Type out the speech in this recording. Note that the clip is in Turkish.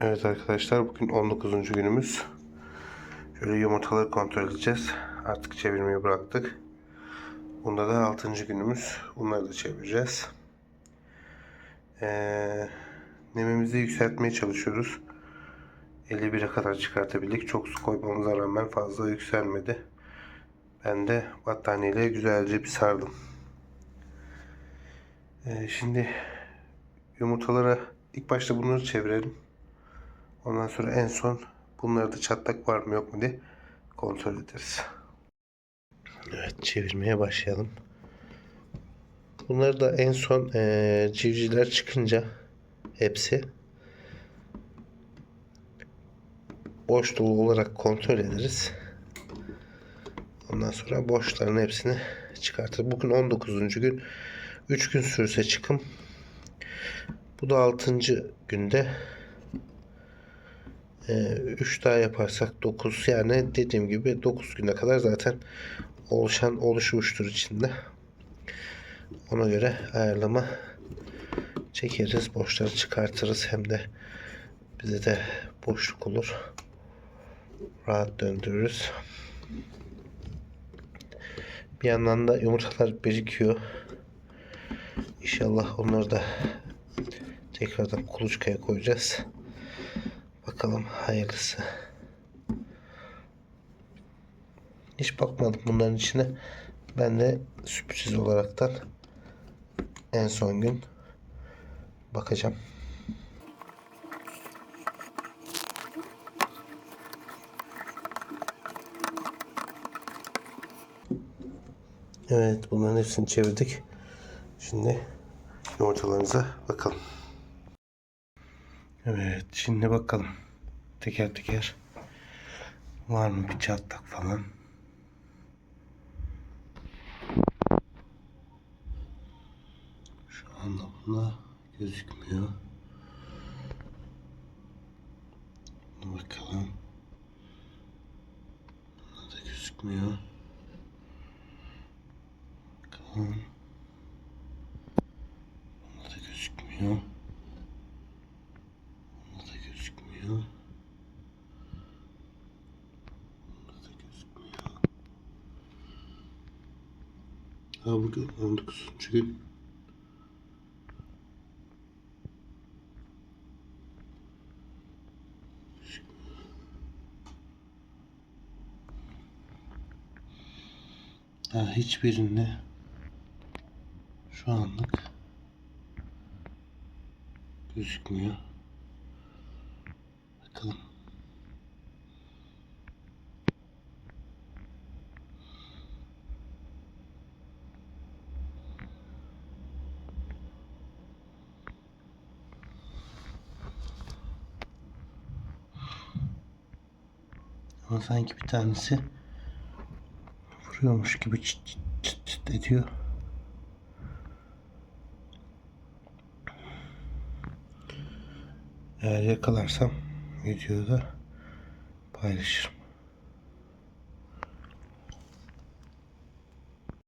Evet arkadaşlar bugün 19. günümüz. Şöyle yumurtaları kontrol edeceğiz. Artık çevirmeyi bıraktık. Bunda da 6. günümüz. Bunları da çevireceğiz. Ee, nemimizi yükseltmeye çalışıyoruz. 51'e kadar çıkartabildik. Çok su koymamıza rağmen fazla yükselmedi. Ben de battaniyeyle güzelce bir sardım. Ee, şimdi yumurtalara ilk başta bunları çevirelim. Ondan sonra en son bunlarda çatlak var mı yok mu diye kontrol ederiz. Evet çevirmeye başlayalım. Bunları da en son eee, civcivler çıkınca hepsi boş dolu olarak kontrol ederiz. Ondan sonra boşların hepsini çıkartır. Bugün 19. gün. 3 gün sürse çıkım. Bu da 6. günde 3 daha yaparsak 9 yani dediğim gibi 9 güne kadar zaten oluşan oluşmuştur içinde. Ona göre ayarlama çekeriz. Boşları çıkartırız. Hem de bize de boşluk olur. Rahat döndürürüz. Bir yandan da yumurtalar birikiyor. İnşallah onları da tekrardan kuluçkaya koyacağız. Bakalım hayırlısı. Hiç bakmadım bunların içine. Ben de sürpriz olaraktan en son gün bakacağım. Evet bunların hepsini çevirdik. Şimdi yumurtalarımıza bakalım. Evet şimdi bakalım. Teker teker. Var mı bir çatlak falan? Şu anda bunda gözükmüyor. Bakalım. Bunda da gözükmüyor. Bakalım. Bunda da gözükmüyor. Bunda da gözükmüyor. Bunda da gözükmüyor. Ha bugün 19. gün. Ha, hiçbirinde şu anlık gözükmüyor. Bakalım. Ama sanki bir tanesi vuruyormuş gibi çıt çıt çıt çıt ediyor. Eğer yakalarsam videoda paylaşırım.